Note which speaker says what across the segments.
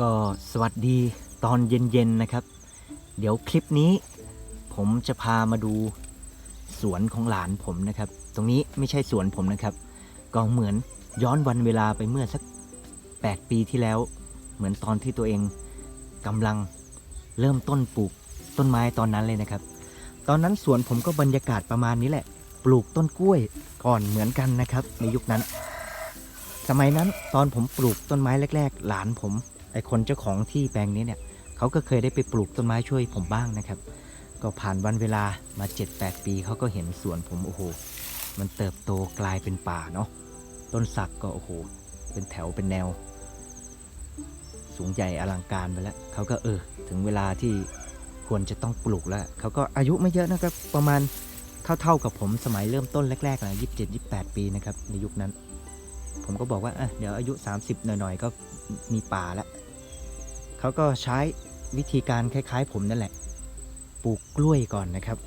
Speaker 1: ก็สวัสดีตอนเย็น ๆ นะครับ เดี๋ยวคลิปนี้ ผมจะพามาดูสวนของหลานผมนะครับ ตรงนี้ไม่ใช่สวนผมนะครับ ก็เหมือนย้อนวันเวลาไปเมื่อสัก 8 ปีที่แล้ว เหมือนตอนที่ตัวเองกำลังเริ่มต้นปลูกต้นไม้ตอนนั้นเลยนะครับ ตอนนั้นสวนผมก็บรรยากาศประมาณนี้แหละ ปลูกต้นกล้วยก่อนเหมือนกันนะครับ ในยุคนั้น สมัยนั้นตอนผมปลูกต้นไม้แรก ๆ หลานผมไอคนเจ้าของที่แปลงนี้เนี่ยเขาก็เคยได้ไปปลูกต้นไม้ช่วยผมบ้างนะครับ ก็ผ่านวันเวลามา 7-8 ปีเขาก็เห็นสวนผมโอ้โห มันเติบโตกลายเป็นป่าเนาะต้นสักก็โอ้โห เป็นแถวเป็นแนว สูงใหญ่อลังการไปแล้วเขาก็เออ ถึงเวลาที่ควรจะต้องปลูกแล้วเขาก็อายุไม่เยอะนะครับประมาณ เท่าๆกับผมสมัยเริ่มต้นแรกๆนะยี่สิบเจ็ดยี่แปดปีนะครับในยุคนั้น ผมก็บอกว่าเดี๋ยวอายุ 30 หน่อยๆ ก็มีป่าแล้วเขาก็ใช้วิธีการคล้ายๆ ผมนั่นแหละ ปลูกกล้วยก่อนนะครับ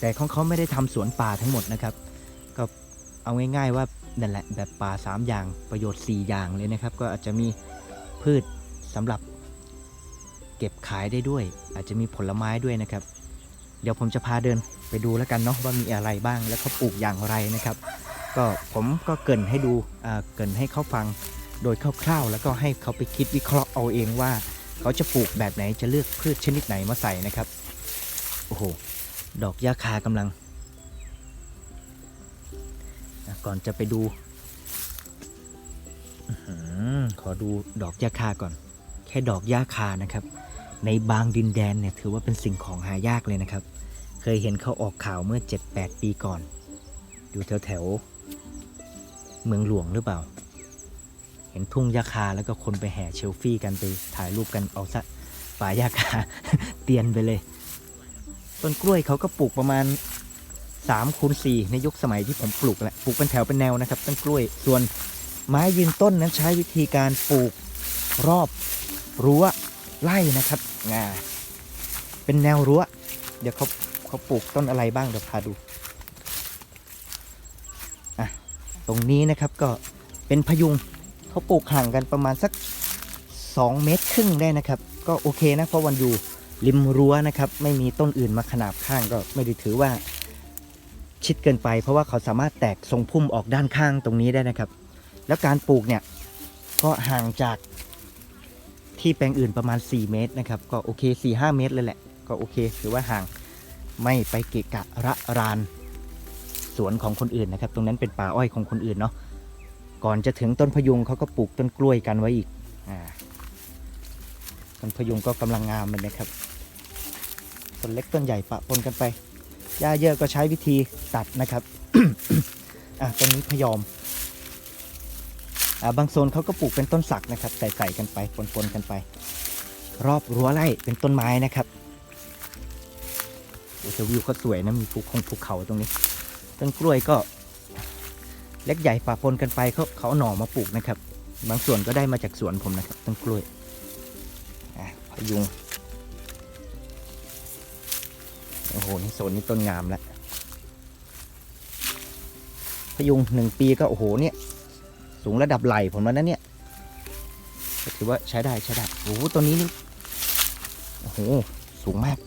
Speaker 1: แต่ของเขาไม่ได้ทำสวนป่าทั้งหมดนะครับ ก็เอาง่ายๆว่านั่นแหละแบบป่า 3 อย่างประโยชน์ 4 อย่างเลยนะครับ ก็อาจจะมีพืชสำหรับเก็บขายได้ด้วย อาจจะมีผลไม้ด้วยนะครับ เดี๋ยวผมจะพาเดินไปดูแล้วกันเนาะว่ามีอะไรบ้างแล้วเขาปลูกอย่างไรนะครับ ก็ผมก็เกินให้ดูเกินให้เขาฟังโดยคร่าวๆ แล้วก็ให้เขาไปคิดวิเคราะห์เอาเองว่า เขาจะปลูกแบบไหนจะเลือกพืชชนิดไหนมาใส่นะครับโอ้โหดอกยาคากำลัง ก่อนจะไปดูขอดูดอกยาคาก่อน แค่ดอกยาคานะครับ ในบางดินแดนเนี่ยถือว่าเป็นสิ่งของหายากเลยนะครับ เคยเห็นเขาออกข่าวเมื่อ 7-8 ปีก่อน อยู่แถวแถวๆเมืองหลวงหรือเปล่า เห็นทุ่งยาคาแล้วก็คนไปแห่เชลฟี่กันไปถ่ายรูปกันเอาซะป่ายาคาเตียนไปเลย ต้นกล้วยเขาก็ปลูกประมาณ3คูณ4ในยุคสมัยที่ผมปลูกแหละปลูกเป็นแถวเป็นแนวนะครับ ต้นกล้วยส่วนไม้ยืนต้นนั้นใช้วิธีการปลูกรอบรั้ว ไล่นะครับงาเป็นแนวรั้ว เดี๋ยวเขาเขาปลูกต้นอะไรบ้างเดี๋ยวพาดูอะตรงนี้นะครับก็เป็นพยุงเขาปลูกห่างกันประมาณสัก 2 เมตรครึ่งได้นะครับ ก็โอเคนะเพราะวันอยู่ริมรั้วนะครับ ไม่มีต้นอื่นมาขนาบข้างก็ไม่ได้ถือว่าชิดเกินไป เพราะว่าเขาสามารถแตกทรงพุ่มออกด้านข้างตรงนี้ได้นะครับ แล้วการปลูกเนี่ยก็ห่างจาก ที่แปลงอื่นประมาณ 4 เมตรนะครับ ก็โอเค 4-5 เมตรเลยแหละ ก็โอเคถือว่าห่างไม่ไปเกะกะระราน สวนของคนอื่นนะครับ ตรงนั้นเป็นป่าอ้อยของคนอื่นเนาะก่อนจะถึงต้นพยุงเขาก็ปลูกต้นกล้วยกันไว้อีกอ่าต้นพยุงก็กำลังงามเลยนะครับต้นเล็กต้นใหญ่ปะปนกันไปหญ้าเยอะก็ใช้วิธีตัดนะครับอะต้นนี้พยอม บางโซนเขาก็ปลูกเป็นต้นสักนะครับใส่ๆกันไปปนๆกันไป รอบรั้วไร่เป็นต้นไม้นะครับโอ้แต่วิวก็สวยนะมีภูคงภูเขาตรงนี้ต้นกล้วยก็เล็กใหญ่ปะปนกันไปเขาเขาเอาหน่อมาปลูกนะครับ บางส่วนก็ได้มาจากสวนผมนะครับต้นกล้วยอะพยุงโอ้โหนี่โซนนี้ต้นงามแล้วพยุงหนึ่งปีก็โอ้โหเนี่ย สูงระดับไหล่ผมแล้วนะเนี่ยถือว่าใช้ได้ใช้ได้โอ้โหต้นนี้นี่โอ้โหสูงมาก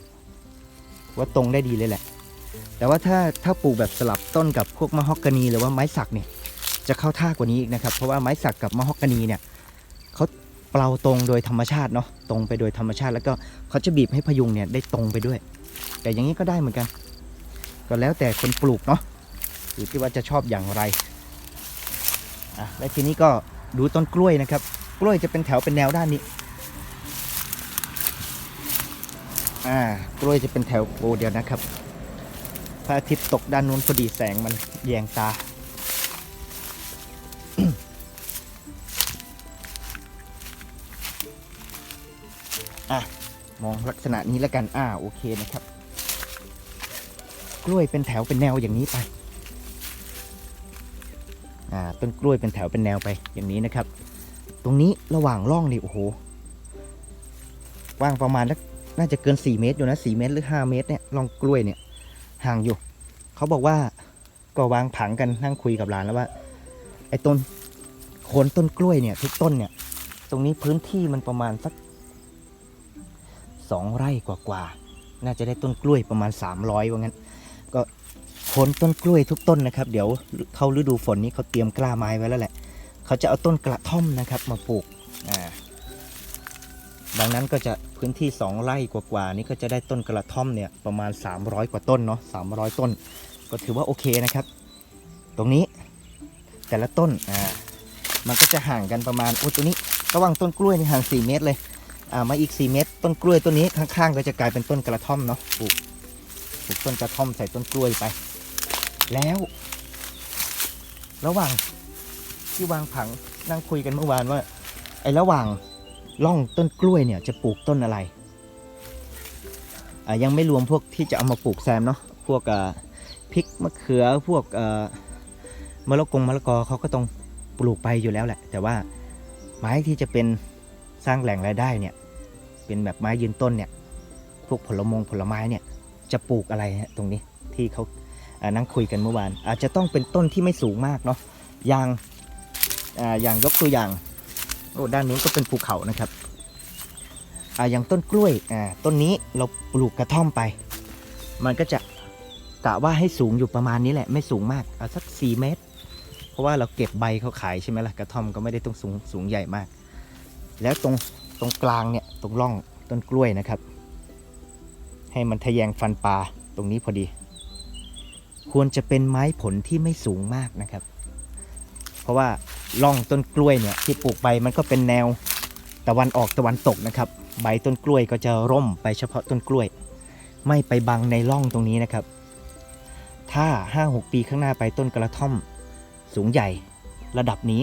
Speaker 1: ว่าตรงได้ดีเลยแหละ แต่ว่าถ้าถ้าปลูกแบบสลับต้นกับพวกมะฮอกกานีหรือว่าไม้สักเนี่ยจะเข้าท่ากว่านี้อีกนะครับ เพราะว่าไม้สักกับมะฮอกกานีเนี่ยเขาเปล่าตรงโดยธรรมชาติเนาะตรงไปโดยธรรมชาติ แล้วก็เขาจะบีบให้พยุงเนี่ยได้ตรงไปด้วย แต่อย่างนี้ก็ได้เหมือนกัน ก็แล้วแต่คนปลูกเนาะอยู่ที่ว่าจะชอบอย่างไร อะและทีนี้ก็ดูต้นกล้วยนะครับ กล้วยจะเป็นแถวเป็นแนวด้านนี้อ่ากล้วยจะเป็นแถวโอเดียวนะครับพระอาทิตย์ตกด้านนู้นพอดีแสงมันแยงตาอะมองลักษณะนี้แล้วกันอ่าโอเคนะครับ กล้วยเป็นแถวเป็นแนวอย่างนี้ไป ต้นกล้วยเป็นแถวเป็นแนวไปอย่างนี้นะครับ ตรงนี้ระหว่างร่องนี่โอ้โหกว้างประมาณนักน่าจะเกิน 4 เมตรอยู่นะ 4 เมตรหรือ 5 เมตรเนี่ยร่องกล้วยเนี่ยห่างอยู่ เขาบอกว่าก็วางผังกันนั่งคุยกับหลานแล้วว่าไอ้ต้นโคนต้นกล้วยเนี่ยทุกต้นเนี่ย ตรงนี้พื้นที่มันประมาณสักสองไร่กว่าๆน่าจะได้ต้นกล้วยประมาณ 300ว่างั้น ก็ โคนต้นกล้วยทุกต้นนะครับ เดี๋ยวเข้าฤดูฝนนี้เขาเตรียมกล้าไม้ไว้แล้วแหละ เขาจะเอาต้นกระท่อมนะครับมาปลูกอ่าดังนั้นก็จะพื้นที่ 2 ไร่กว่าๆนี้ก็จะได้ต้นกระท่อมเนี่ยประมาณ 300 กว่าต้นเนาะ300 ต้น ก็ถือว่าโอเคนะครับ ตรงนี้แต่ละต้นอ่ามันก็จะห่างกันประมาณโอ้ตัวนี้ระหว่างต้นกล้วยนี่ห่าง 4 เมตรเลยอ่ามาอีก 4 เมตร ต้นกล้วยต้นนี้ข้างๆ ก็จะกลายเป็นต้นกระท่อมเนาะปลูกปลูกต้นกระท่อมใส่ต้นกล้วยไป แล้ว ระหว่างที่วางผังนั่งคุยกันเมื่อวานว่า ไอ้ระหว่างร่องต้นกล้วยเนี่ยจะปลูกต้นอะไรอ่ายังไม่รวมพวกที่จะเอามาปลูกแซมเนาะพวกพริกมะเขือพวกมะละกงมะละกอเขาก็ต้องปลูกไปอยู่แล้วแหละ แต่ว่าไม้ที่จะเป็นสร้างแหล่งรายได้เนี่ย เป็นแบบไม้ยืนต้นเนี่ย พวกผลมงผลไม้เนี่ย จะปลูกอะไรฮะตรงนี้ที่เขา นั่งคุยกันเมื่อวาน อาจจะต้องเป็นต้นที่ไม่สูงมากเนาะอย่างอย่างยกตัวอย่างโอ้ด้านนู้นก็เป็นภูเขานะครับอย่างต้นกล้วยต้นนี้เราปลูกกระท่อมไป มันก็จะกะว่าให้สูงอยู่ประมาณนี้แหละไม่สูงมากเอาสัก 4 เมตร เพราะว่าเราเก็บใบเขาขายใช่ไหมล่ะกระท่อมก็ไม่ได้ต้องสูงสูงใหญ่มาก แล้วตรงตรงกลางเนี่ยตรงร่องต้นกล้วยนะครับ ให้มันทะแยงฟันปลาตรงนี้พอดี ควรจะเป็นไม้ผลที่ไม่สูงมากนะครับ เพราะว่าร่องต้นกล้วยเนี่ยที่ปลูกไปมันก็เป็นแนวตะวันออกตะวันตกนะครับ ใบต้นกล้วยก็จะร่มไปเฉพาะต้นกล้วย ไม่ไปบังในร่องตรงนี้นะครับ ถ้า 5-6 ปีข้างหน้าไปต้นกระท่อม สูงใหญ่ระดับนี้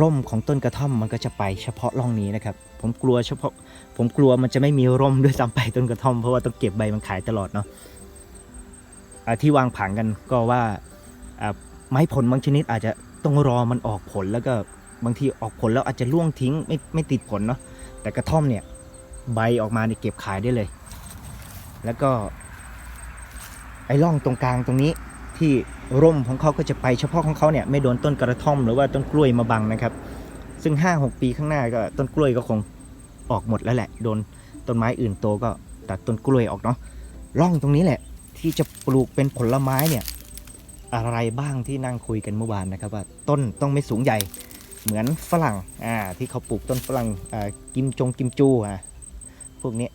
Speaker 1: ร่มของต้นกระท่อมมันก็จะไปเฉพาะร่องนี้นะครับ ผมกลัวเฉพาะผมกลัวมันจะไม่มีร่มด้วยซ้ำไปต้นกระท่อมเพราะว่าต้องเก็บใบมันขายตลอดเนาะ ที่วางผังกันก็ว่าไม้ผลบางชนิดอาจจะต้องรอมันออกผลแล้วก็บางทีออกผลแล้วอาจจะล่วงทิ้งไม่ไม่ติดผลเนาะแต่กระท่อมเนี่ยใบออกมาเนี่ยเก็บขายได้เลย แล้วก็ไอ้ร่องตรงกลางตรงนี้ที่ร่มของเขาก็จะไปเฉพาะของเขาเนี่ยไม่โดนต้นกระท่อมหรือว่าต้นกล้วยมาบังนะครับ ซึ่ง 5-6 ปีข้างหน้าก็ต้นกล้วยก็คงออกหมดแล้วแหละ โดนต้นไม้อื่นโตก็ตัดต้นกล้วยออกเนาะร่องตรงนี้แหละ ที่จะปลูกเป็นผลไม้เนี่ยอะไรบ้างที่นั่งคุยกันเมื่อวานนะครับว่าต้นต้องไม่สูงใหญ่เหมือนฝรั่งอ่าที่เขาปลูกต้นฝรั่งอ่ากิมจงกิมจูอ่าพวกนี้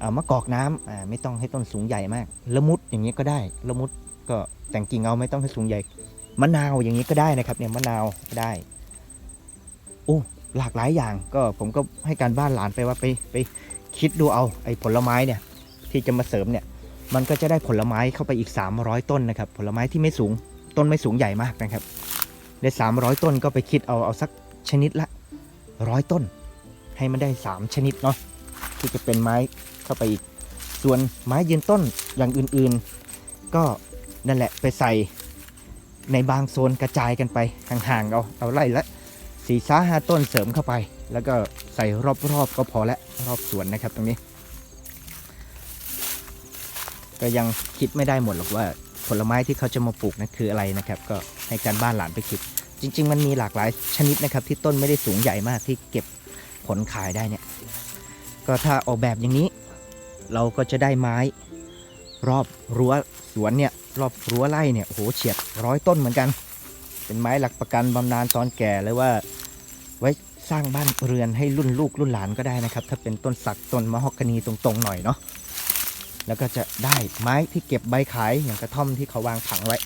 Speaker 1: อ่ามะกอกน้ำอ่าไม่ต้องให้ต้นสูงใหญ่มากละมุดอย่างนี้ก็ได้ละมุดก็แต่งกิ่งเอาไม่ต้องให้สูงใหญ่มะนาวอย่างนี้ก็ได้นะครับเนี่ยมะนาวก็ได้โอ้หลากหลายอย่างก็ผมก็ให้การบ้านหลานไปว่าไปไปคิดดูเอาไอ้ผลไม้เนี่ยที่จะมาเสริมเนี่ย มันก็จะได้ผลไม้เข้าไปอีก 300 ต้นนะครับ ผลไม้ที่ไม่สูงต้นไม่สูงใหญ่มากนะครับได้300 ต้นก็ไปคิดเอาเอาสักชนิดละร้อยต้น ให้มันได้ 3 ชนิดเนาะที่จะเป็นไม้เข้าไปอีก ส่วนไม้ยืนต้นอย่างอื่นๆ ก็นั่นแหละไปใส่ในบางโซนกระจายกันไปห่างๆเอาเอาไล่ละสี่ซ้าห้าต้นเสริมเข้าไป แล้วก็ใส่รอบๆก็พอละรอบสวนนะครับตรงนี้ ก็ยังคิดไม่ได้หมดหรอกว่าผลไม้ที่เขาจะมาปลูกนั้นคืออะไรนะครับ ก็ให้การบ้านหลานไปคิด จริง ๆ มันมีหลากหลายชนิดนะครับ ที่ต้นไม่ได้สูงใหญ่มากที่เก็บผลขายได้เนี่ย ก็ถ้าออกแบบอย่างนี้ เราก็จะได้ไม้รอบรั้วสวนเนี่ยรอบรั้วไร่เนี่ยโอ้โหเฉียดร้อยต้นเหมือนกัน เป็นไม้หลักประกันบำนาญตอนแก่เลยว่า ไว้สร้างบ้านเรือนให้รุ่นลูกรุ่นหลานก็ได้นะครับ ถ้าเป็นต้นสักต้นมะฮอกกานีตรงๆหน่อยเนาะ แล้วก็จะได้ไม้ที่เก็บใบขายอย่างกระท่อมที่เขาวางผังไว้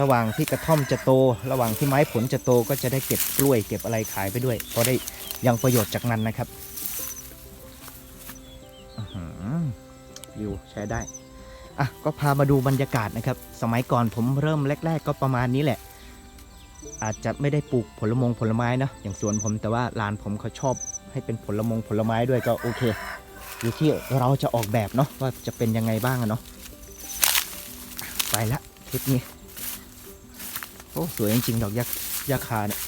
Speaker 1: ระหว่างที่กระท่อมจะโต ระหว่างที่ไม้ผลจะโตก็จะได้เก็บกล้วยเก็บอะไรขายไปด้วยเพราะได้ยังประโยชน์จากนั้นนะครับอือหือวิวใช้ได้อะก็พามาดูบรรยากาศนะครับ สมัยก่อนผมเริ่มแรก ๆ ก็ประมาณนี้แหละ อาจจะไม่ได้ปลูกผลมงผลไม้นะอย่างสวนผมแต่ว่าลานผมเขาชอบให้เป็นผลมงผลไม้ด้วยก็โอเค อยู่ที่เราจะออกแบบเนาะว่าจะเป็นยังไงบ้างอะเนาะไปละทริปนี้โอ้สวยจริงๆดอกยักษ์ยาคาเนี่ย